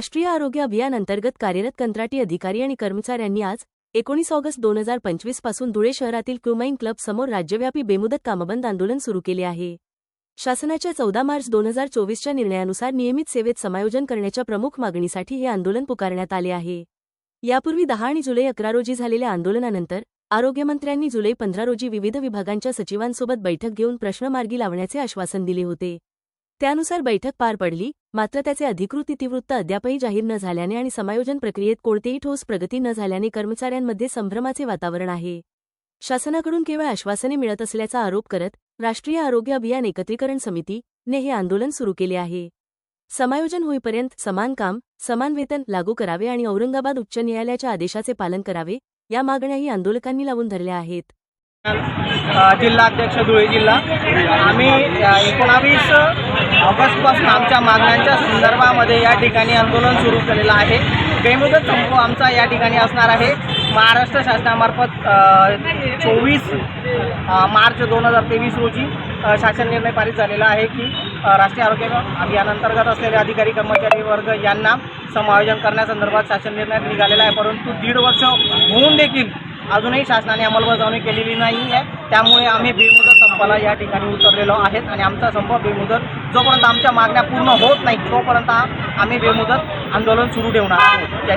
राष्ट्रीय आरोग्य अभियान अंतर्गत कार्यरत कंत्राटी अधिकारी आणि कर्मचाऱ्यांनी आज एकोणीस ऑगस्ट दोन हजार पंचवीसपासून धुळे शहरातील क्रुमाइन क्लब समोर राज्यव्यापी बेमुदत कामबंद आंदोलन सुरू केले आहे. शासनाच्या चौदा मार्च दोन हजार चोवीसच्या निर्णयानुसार नियमित सेवेत समायोजन करण्याच्या प्रमुख मागणीसाठी हे आंदोलन पुकारण्यात आले आहे. यापूर्वी दहा आणि जुलै अकरा रोजी झालेल्या आंदोलनानंतर आरोग्यमंत्र्यांनी जुलै पंधरा रोजी विविध विभागांच्या सचिवांसोबत बैठक घेऊन प्रश्न मार्गी लावण्याचे आश्वासन दिले होते. त्यानुसार बैठक पार पडली. मात्र त्याचे अधिकृत इतिवृत्त अद्यापही जाहीर न झाल्याने आणि समायोजन प्रक्रियेत कोणतेही ठोस प्रगती न झाल्याने कर्मचाऱ्यांमध्ये संभ्रमाचे वातावरण आहे. शासनाकडून केवळ आश्वासने मिळत असल्याचा आरोप करत राष्ट्रीय आरोग्य अभियान एकत्रीकरण समिती ने हे आंदोलन सुरू केले आहे. समायोजन होईपर्यंत समान काम समान वेतन लागू करावे आणि औरंगाबाद उच्च न्यायालयाच्या आदेशाचे पालन करावे या मागण्याही आंदोलकांनी लावून धरल्या आहेत. जिल्हाध्यक्ष धुळे जिल्हा. आम्ही एकोणावीस ऑगस्टपासून आमच्या मागण्यांच्या संदर्भामध्ये या ठिकाणी आंदोलन सुरू केलेलं आहे. बेमुदत संप आमचा या ठिकाणी असणार आहे. महाराष्ट्र शासनामार्फत चोवीस मार्च दोन हजार तेवीस रोजी शासन निर्णय पारित झालेला आहे की राष्ट्रीय आरोग्य अभियानांतर्गत असलेले अधिकारी कर्मचारी वर्ग यांना समायोजन करण्यासंदर्भात शासन निर्णय निघालेला आहे. परंतु दीड वर्ष होऊन देखील अजूनही शासनाने अंमलबजावणी केलेली नाही आहे. त्यामुळे आम्ही बेमुदत संपाला या ठिकाणी उतरलेलो आहेत आणि आमचा संप बेमुदत जोपर्यंत आमच्या मागण्या पूर्ण होत नाही तोपर्यंत आम्ही बेमुदत आंदोलन सुरू ठेवणार आहोत.